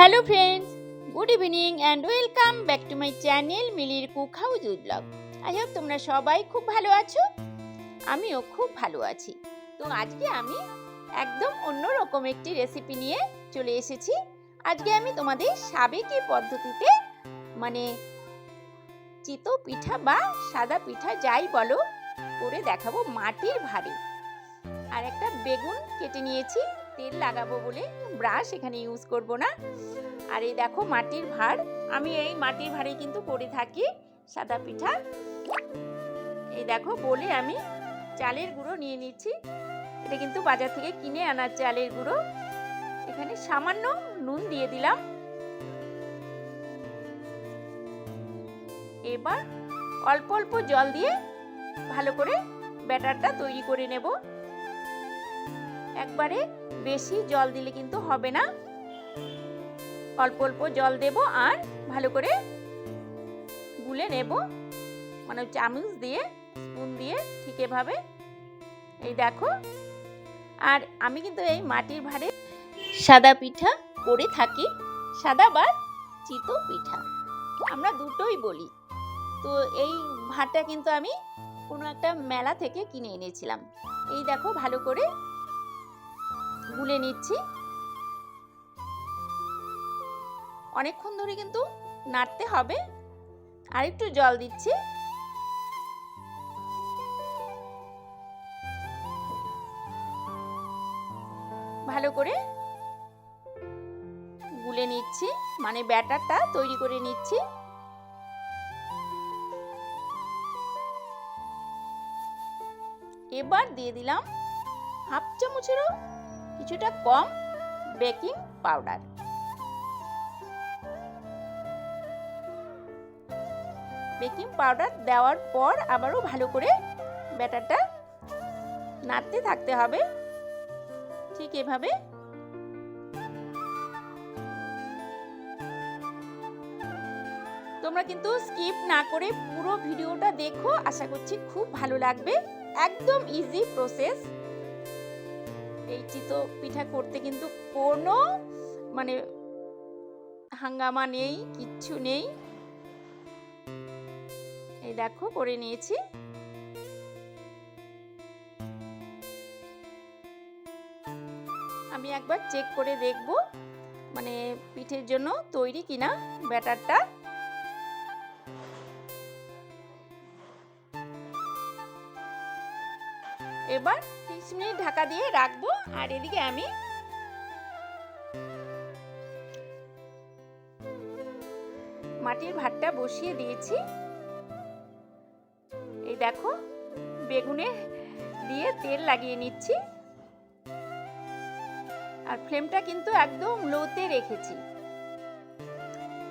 Hello friends good evening and welcome back to my channel মিলির cook with blog I hope তোমরা সবাই খুব ভালো আছো। আমিও খুব ভালো আছি। তো আজকে আমি একদম অন্যরকম একটি রেসিপি নিয়ে চলে এসেছি। আজকে আমি তোমাদের সাবেকি পদ্ধতিতে মানে চিতো পিঠা বা সাদা পিঠা যাই বলো, করে দেখাবো মাটির ভারে আর একটা বেগুন কেটে নিয়েছি। তেল লাগাবো বলে ব্রাশ এখানে ইউজ করব না। আর এই দেখো মাটির ভাঁড় আমি এই মাটির ভাঁড়ে কিন্তু করে থাকি সাদা পিঠা। এই দেখো বলে আমি চালের গুঁড়ো নিয়ে নিচ্ছি। এটা কিন্তু বাজার থেকে কিনে আনার চালের গুঁড়ো। এখানে সামান্য নুন দিয়ে দিলাম। এবার অল্প অল্প জল দিয়ে ভালো করে ব্যাটারটা তৈরি করে নেব। একবারে বেশি জল দিলে কিন্তু হবে না। অল্প অল্প জল দেব আর ভালো করে গুলে নেব। মানে চামচ দিয়ে, স্পুন দিয়ে ঠিক এভাবে। এই দেখো। আর আমি কিন্তু এই মাটির ভাঁড়ে সাদা পিঠা করে থাকি, সাদা বা চিতো পিঠা। আমরা দুটোই বলি। তো এই ভাতটা কিন্তু আমি কোনো একটা মেলা থেকে কিনে এনেছিলাম। এই দেখো ভালো করে গুলে নিচ্ছি। অনেকক্ষণ ধরে কিন্তু নাড়তে হবে। আর একটু জল দিচ্ছি। ভালো করে গুলে নিচ্ছি। মানে ব্যাটারটা তৈরি করে নিচ্ছি। এবার দিয়ে দিলাম হাফ চামচেরও কিছুটা কম বেকিং পাউডার। বেকিং পাউডার দেওয়ার পর আবারও ভালো করে ব্যাটারটা নাড়তে থাকতে হবে। ঠিক এভাবে। তোমরা কিন্তু স্কিপ না করে পুরো ভিডিওটা দেখো। আশা করছি খুব ভালো লাগবে। একদম ইজি প্রসেস এই চিতো পিঠা করতে কিন্তু কোনো মানে হাঙ্গামা নেই, কিচ্ছু নেই। এই দেখো, করে নিয়েছি। আমি একবার চেক করে দেখব মানে পিঠের জন্য তৈরি কিনা ব্যাটারটা। এবার তিরিশ মিনিট ঢাকা দিয়ে রাখব, আর এদিকে আমি মাটির ভাতটা বসিয়ে দিয়েছি। এই দেখো, বেগুনে দিয়ে তেল লাগিয়ে নিচ্ছি। আর ফ্লেমটা কিন্তু একদম লোতে রেখেছি।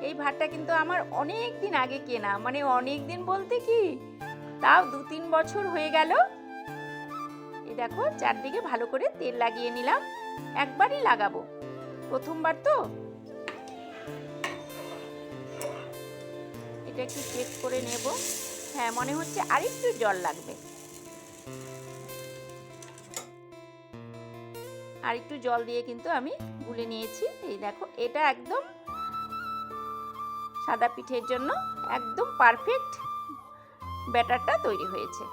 এই ভাতটা কিন্তু আমার অনেক দিন আগে কেনা মানে অনেক দিন বলতে কি, তাও দু তিন বছর হয়ে গেল। দেখো চারদিকে ভালো করে তেল লাগিয়ে নিলাম। একবারই লাগাবো। প্রথমবার তো। এটা একটু চেক করে নেব। হ্যাঁ মনে হচ্ছে আরেকটু জল লাগবে। আর একটু জল দিয়ে কিন্তু আমি গুলে নিয়েছি। এই দেখো, এটা একদম সাদা পিঠের জন্য একদম পারফেক্ট ব্যাটারটা তৈরি হয়েছে।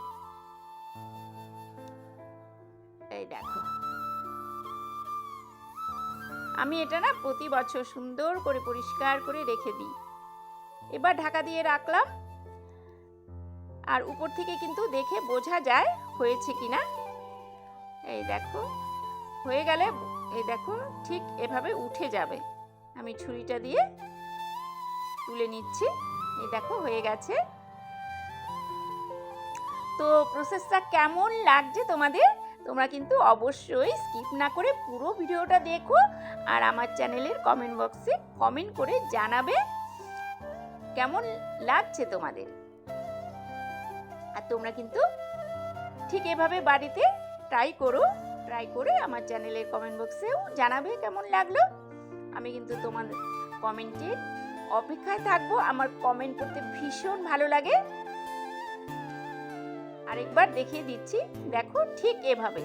এই দেখো। আমি এটা না প্রতি বছর সুন্দর করে পরিষ্কার করে রেখে দিই। এবার ঢাকা দিয়ে রাখলাম। আর উপর থেকে কিন্তু দেখে বোঝা যায় হয়েছে কিনা। এই দেখো, হয়ে গেলে এই দেখো, ঠিক এভাবে উঠে যাবে। আমি ছুরিটা দিয়ে তুলে নিচ্ছি। এই দেখো, হয়ে গেছে। তো প্রসেসটা কেমন লাগছে তোমাদের? তোমরা কিন্তু অবশ্যই স্কিপ না করে পুরো ভিডিওটা দেখো আর আমার চ্যানেলের কমেন্ট বক্সে কমেন্ট করে জানাবে কেমন লাগছে তোমাদের। আর তোমরা কিন্তু ঠিক এভাবে বাড়িতে ট্রাই করো ট্রাই করে আমার চ্যানেলের কমেন্ট বক্সেও জানাবে কেমন লাগল। আমি কিন্তু তোমাদের কমেন্টের অপেক্ষায় থাকব। আমার কমেন্ট করতে ভীষণ ভালো লাগে। আরেকবার দেখিয়ে দিচ্ছি। দেখো ঠিক এভাবে।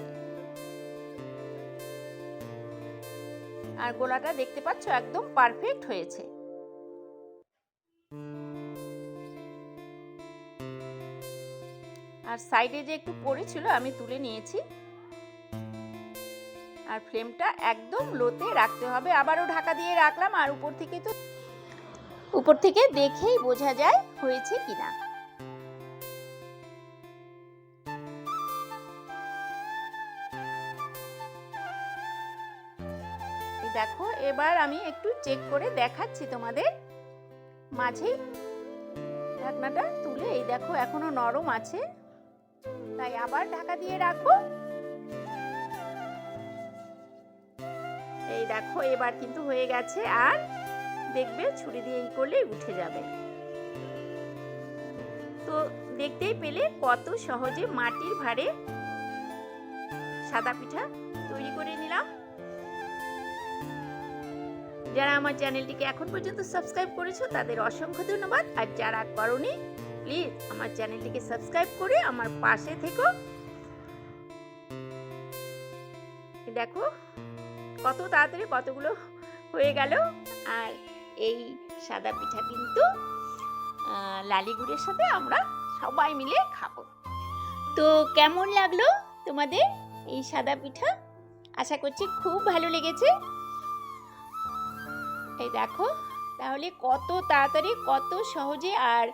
আর গোলাটা দেখতে পাচ্ছ একদম পারফেক্ট হয়েছে। আর সাইডে যে একটু পড়েছিল আমি তুলে নিয়েছি। আর ফ্লেমটা একদম লোতে রাখতে হবে। আবারও ঢাকা দিয়ে রাখলাম, আর উপর থেকে তো উপর থেকে দেখেই বোঝা যায় হয়েছে কিনা। দেখো, এবার আমি একটু চেক করে দেখাচ্ছি তোমাদের মাঝে ঢাকনাটা তুলে, এই দেখো এখনও নরম আছে। তাই আবার ঢাকা দিয়ে রাখব। এই দেখো, এবার কিন্তু হয়ে গেছে আর দেখবে ছুরি দিয়ে এই করলেই উঠে যাবে। তো দেখতেই পেলে কত সহজে মাটির ভারে সাদা পিঠা তৈরি করে নিলাম। যারা আমার চ্যানেলটিকে এখন পর্যন্ত সাবস্ক্রাইব করেছ তাদের অসংখ্য ধন্যবাদ। আর যারা করনি প্লিজ আমার চ্যানেলটিকে সাবস্ক্রাইব করে আমার পাশে থেকো। দেখো কত তাড়াতাড়ি কতগুলো হয়ে গেল। আর এই সাদা পিঠা কিন্তু আহ, লালি গুড়ের সাথে আমরা সবাই মিলে খাব। তো কেমন লাগল তোমাদের এই সাদা পিঠা? আশা করছি খুব ভালো লেগেছে। এই দেখো, তাহলে কত তাড়াতাড়ি, কত সহজে আর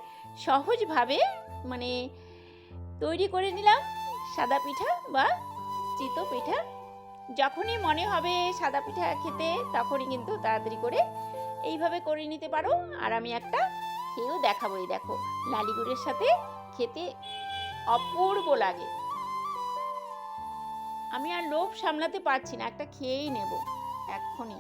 সহজভাবে মানে তৈরি করে নিলাম সাদা পিঠা বা চিতো পিঠা। যখনই মনে হবে সাদা পিঠা খেতে, তখনই কিন্তু তাড়াতাড়ি করে এইভাবে করে নিতে পারো। আর আমি একটা খেয়েও দেখাবো, এই দেখো, লালিগুড়ের সাথে খেতে অপূর্ব লাগে। আমি আর লোভ সামলাতে পারছি না, একটা খেয়েই নেব, এক্ষুনি।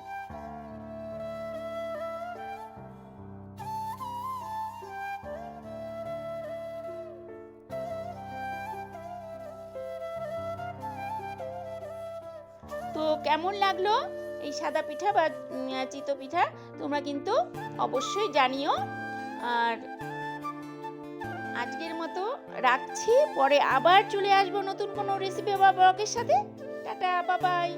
তো কেমন লাগল এই সাদা পিঠা বা চিত পিঠা? তোমরা কিন্তু অবশ্যই জানিও। আর আজকের মতো রাখছি। পরে আবার চলে আসব নতুন কোনো রেসিপি বা ব্লগের সাথে। টাটা বাবাই